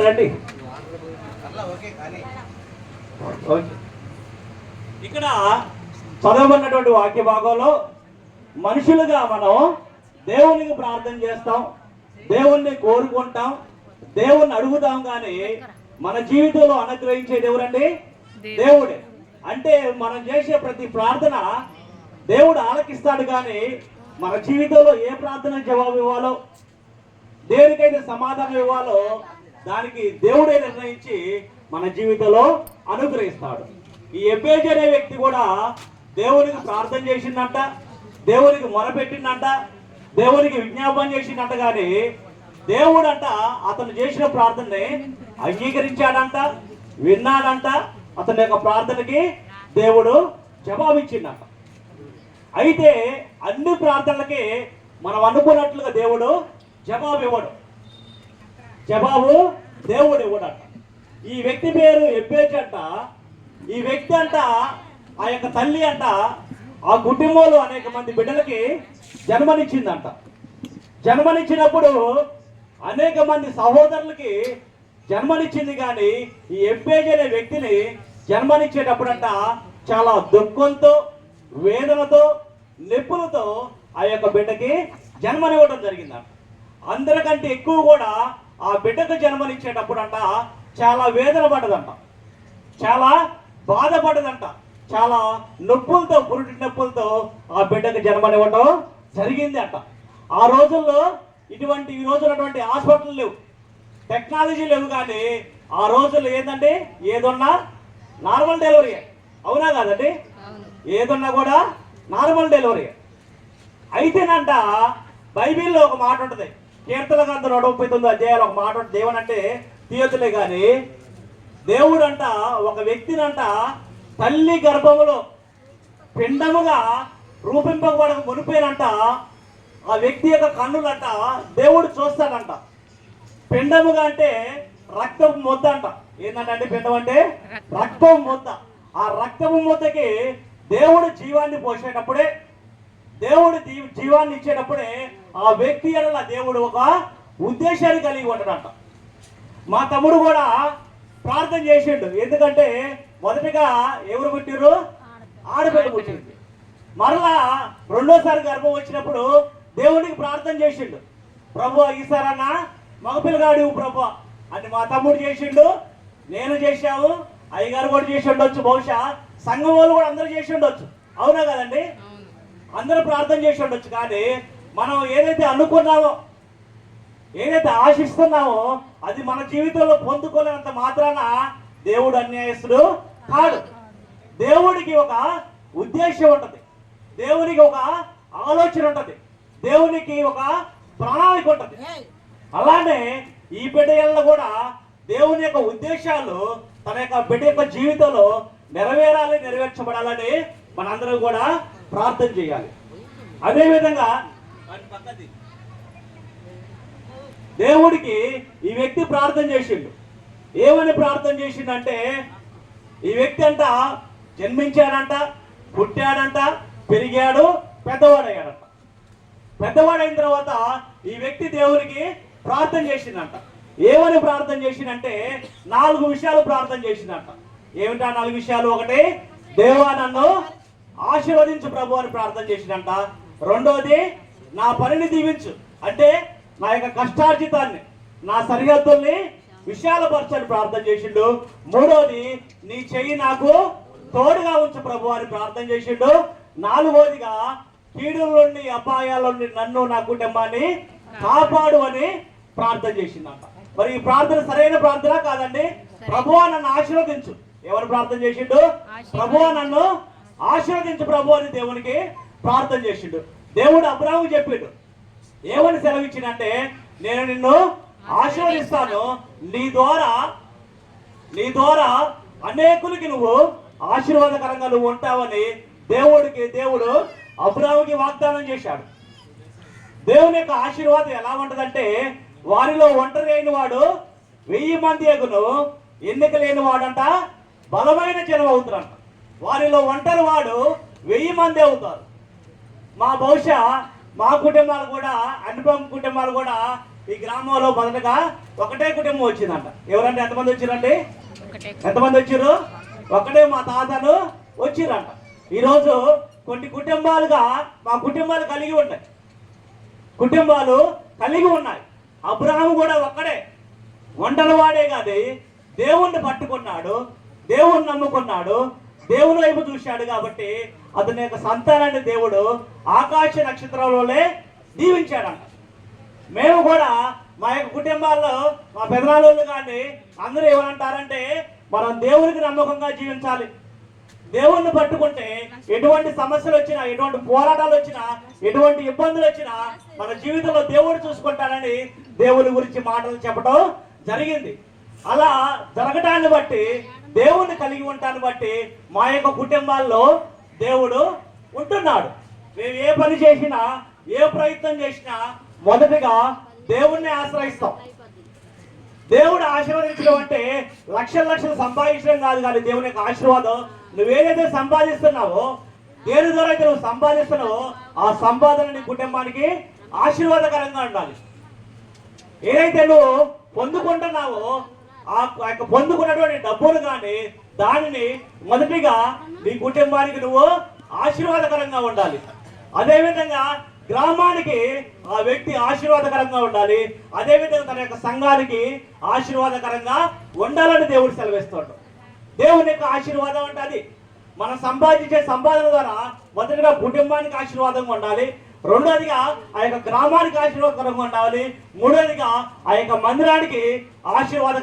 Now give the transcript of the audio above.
రండి. ఇక్కడ చదవబడినటువంటి వాక్య భాగంలో మనుషులుగా మనం దేవునికి ప్రార్థన చేస్తాం దేవుణ్ణి కోరుకుంటాం దేవుణ్ణి అడుగుతాం కానీ మన జీవితంలో అనుగ్రహించేది ఎవరండి? దేవుడే. అంటే మనం చేసే ప్రతి ప్రార్థన దేవుడు ఆలకిస్తాడు కానీ మన జీవితంలో ఏ ప్రార్థన జవాబు ఇవ్వాలో దేనికైతే సమాధానం ఇవ్వాలో దానికి దేవుడే నిర్ణయించి మన జీవితంలో అనుగ్రహిస్తాడు. ఈ ఎబ్బేజ్ అనే వ్యక్తి కూడా దేవునికి ప్రార్థన చేసిందంట దేవునికి మొరపెట్టిందంట దేవునికి విజ్ఞాపన చేసిందంట కానీ దేవుడంట అతను చేసిన ప్రార్థనని అంగీకరించాడంట విన్నాడంట అతని యొక్క ప్రార్థనకి దేవుడు జవాబిచ్చిందంట. అయితే అన్ని ప్రార్థనలకి మనం అనుకున్నట్లుగా దేవుడు జవాబు ఇవ్వడు. జవాబు దేవుడు ఇవ్వడట. ఈ వ్యక్తి పేరు ఎబ్బేజ్ అంట. ఈ వ్యక్తి అంట ఆ యొక్క తల్లి అంట ఆ కుటుంబంలో అనేక మంది బిడ్డలకి జన్మనిచ్చిందంట. జన్మనిచ్చినప్పుడు అనేక మంది సహోదరులకి జన్మనిచ్చింది కానీ ఈ ఎబ్బేజ్ అనే వ్యక్తిని జన్మనిచ్చేటప్పుడంట చాలా దుఃఖంతో వేదనతో నొప్పులతో ఆ యొక్క బిడ్డకి జన్మనివ్వడం జరిగిందంట. అందరికంటే ఎక్కువ కూడా ఆ బిడ్డకు జన్మనిచ్చేటప్పుడంట చాలా వేదన పడ్డదంట. చాలా బాధపడ్డదంట. చాలా నొప్పులతో పురుటి నొప్పులతో ఆ బిడ్డకు జన్మనివ్వటం జరిగింది అంట ఆ రోజుల్లో ఇటువంటి ఈ రోజులు అటువంటి హాస్పిటల్ లేవు. టెక్నాలజీ లేవు కానీ ఆ రోజుల్లో ఏంటంటే ఏదున్నా నార్మల్ డెలివరీ. అవునా కాదండి? ఏదున్నా కూడా నార్మల్ డెలివరీ. అయితేనంట బైబిల్లో ఒక మాట ఉంటుంది. కీర్తన గ్రంథం నూట ముప్పై తొమ్మిది అధ్యాయాలు ఒక మాట ఉంటుంది. దేవునంటే తీయతులే కానీ దేవుడు అంట ఒక వ్యక్తినంట తల్లి గర్భములో పిండముగా రూపింపబడక మునిపోయినంట ఆ వ్యక్తి యొక్క కన్నులంట దేవుడు చూస్తాడంట. పిండముగా అంటే రక్తపు ముద్ద అంట. ఏంటంటే పిండం అంటే రక్తం. ముద్ద. ఆ రక్తపు ముద్దకి దేవుడు జీవాన్ని పోసేటప్పుడే దేవుడు జీవాన్ని ఇచ్చేటప్పుడే ఆ వ్యక్తి ఎడల దేవుడు ఒక ఉద్దేశాన్ని కలిగి ఉంటాడంట. మా తమ్ముడు కూడా ప్రార్థన చేసిండు. ఎందుకంటే మొదటగా ఎవరు పుట్టిరు ఆడపిల్ల పుట్టింది. మరలా రెండోసారి గర్భం వచ్చినప్పుడు దేవుడికి ప్రార్థన చేసిండు. ప్రభు ఈసారన్నా మగపిల్లగాడు ప్రభు అని మా తమ్ముడు చేసిండు. నేను చేశావు అయ్యగారు కూడా చేసి ఉండొచ్చు బహుశా సంఘం వాళ్ళు కూడా అందరూ చేసి ఉండొచ్చు. అవునా కదండి? అందరూ ప్రార్థన చేసి ఉండొచ్చు. కానీ మనం ఏదైతే అనుకున్నామో ఏదైతే ఆశిస్తున్నామో అది మన జీవితంలో పొందుకోలేనంత మాత్రాన దేవుడు అన్యాయస్తుడు కాడు. దేవుడికి ఒక ఉద్దేశం ఉంటది. దేవునికి ఒక ఆలోచన ఉంటది. దేవునికి ఒక ప్రణాళిక ఉంటది. అలానే ఈ బిడ్డ కూడా దేవుని యొక్క ఉద్దేశాలు తన యొక్క బిడ్డ యొక్క జీవితంలో నెరవేరాలి నెరవేర్చబడాలని మనందరం కూడా ప్రార్థన చేయాలి. అదేవిధంగా దేవుడికి ఈ వ్యక్తి ప్రార్థన చేసిండు. ఏమని ప్రార్థన చేసిండంటే ఈ వ్యక్తి అంట జన్మించాడంట పుట్టాడంట పెరిగాడు పెద్దవాడయ్యాడంట. పెద్దవాడైన తర్వాత ఈ వ్యక్తి దేవునికి ప్రార్థన చేసిందంట ఏమని ప్రార్థన చేసిందంటే నాలుగు విషయాలు ప్రార్థన చేసిందంట ఏమిటా నాలుగు విషయాలు? ఒకటి దేవా నన్ను ఆశీర్వదించు ప్రభు అని ప్రార్థన చేసిందంట రెండోది నా పనిని దీవించు. అంటే నా యొక్క కష్టార్జితాన్ని నా సరిహద్దుల్ని విశాలపరచని ప్రార్థన చేసిండు. మూడోది నీ చెయ్యి నాకు తోడుగా ఉంచు ప్రభు అని ప్రార్థన చేసిండు. నాలుగోదిగా కీడుల నుండి అపాయాల నుండి నన్ను నా కుటుంబాన్ని కాపాడు అని ప్రార్థన చేసిందంట మరి ఈ ప్రార్థన సరైన ప్రార్థన కాదండి. ప్రభువా నన్ను ఆశీర్వదించు. ఎవరు ప్రార్థన చేసిండు? ప్రభువా నన్ను ఆశీర్వదించు ప్రభు అని దేవునికి ప్రార్థన చేసిండు. దేవుడు అబ్రాహం చెప్పిండు. ఏమని సెలవిచ్చిందంటే నేను నిన్ను ఆశీర్వదిస్తాను. నీ ద్వారా నీ ద్వారా అనేకులకి నువ్వు ఆశీర్వాదకరంగా నువ్వు ఉంటావని దేవుడికి దేవుడు అబ్రాహంకి వాగ్దానం చేశాడు. దేవుని యొక్క ఆశీర్వాదం ఎలా ఉంటదంటే వారిలో ఒంటరి అయిన వాడు వెయ్యి మంది ఎగును ఎన్నిక లేని వాడంట బలమైన జనం అవుతారంట. వారిలో ఒంటరి వాడు వెయ్యి మంది అవుతారు. మా బహుశా మా కుటుంబాలు కూడా అనుపమ కుటుంబాలు కూడా ఈ గ్రామంలో మొదటగా ఒకటే కుటుంబం వచ్చిందంట. ఎవరంటే ఎంతమంది వచ్చిరండి? ఎంతమంది వచ్చారు ఒకటే మా తాతలు వచ్చిరంట. ఈరోజు కొన్ని కుటుంబాలుగా మా కుటుంబాలు కలిగి ఉన్నాయి. కుటుంబాలు కలిగి ఉన్నాయి. అబ్రహం కూడా ఒక్కడే. వంటలు వాడే కాదు దేవుణ్ణి పట్టుకున్నాడు దేవుణ్ణి నమ్ముకున్నాడు దేవుని వైపు చూశాడు కాబట్టి అతని యొక్క సంతానాన్ని దేవుడు ఆకాశ నక్షత్రంలోనే దీవించాడంట. మేము కూడా మా యొక్క కుటుంబాల్లో మా పెదనాళ్ళు కానీ అందరూ ఏమంటారంటే మనం దేవునికి నమ్మకంగా జీవించాలి. దేవుణ్ణి పట్టుకుంటే ఎటువంటి సమస్యలు వచ్చినా ఎటువంటి పోరాటాలు వచ్చినా ఎటువంటి ఇబ్బందులు వచ్చినా మన జీవితంలో దేవుడు చూసుకుంటానని దేవుని గురించి మాటలు చెప్పడం జరిగింది. అలా జరగటాన్ని బట్టి దేవుణ్ణి కలిగి ఉంటాన్ని బట్టి మా యొక్క కుటుంబాల్లో దేవుడు ఉంటున్నాడు. మేము ఏ పని చేసినా ఏ ప్రయత్నం చేసినా మొదటిగా దేవుణ్ణి ఆశ్రయిస్తాం. దేవుడు ఆశీర్వదించడం అంటే లక్షల లక్షలు సంపాదించడం కాదు కానీ దేవుని యొక్క ఆశీర్వాదం నువ్వేదైతే సంపాదిస్తున్నావో దేని ద్వారా అయితే నువ్వు సంపాదిస్తున్నావో ఆ సంపాదన నీ కుటుంబానికి ఆశీర్వాదకరంగా ఉండాలి. ఏదైతే నువ్వు పొందుకుంటున్నావో ఆ యొక్క పొందుకున్నటువంటి డబ్బులు కానీ దానిని మొదటిగా నీ కుటుంబానికి నువ్వు ఆశీర్వాదకరంగా ఉండాలి. అదేవిధంగా గ్రామానికి ఆ వ్యక్తి ఆశీర్వాదకరంగా ఉండాలి. అదేవిధంగా తన యొక్క సంఘానికి ఆశీర్వాదకరంగా ఉండాలని దేవుడు సెలవిస్తాడు. దేవుని యొక్క ఆశీర్వాదం అంటే అది మనం సంపాదించే సంపాదన ద్వారా మొదటిగా కుటుంబానికి ఆశీర్వాదంగా ఉండాలి. రెండోదిగా ఆ యొక్క గ్రామానికి ఆశీర్వాదకరంగా ఉండాలి. మూడోదిగా ఆ యొక్క మందిరానికి ఆశీర్వాద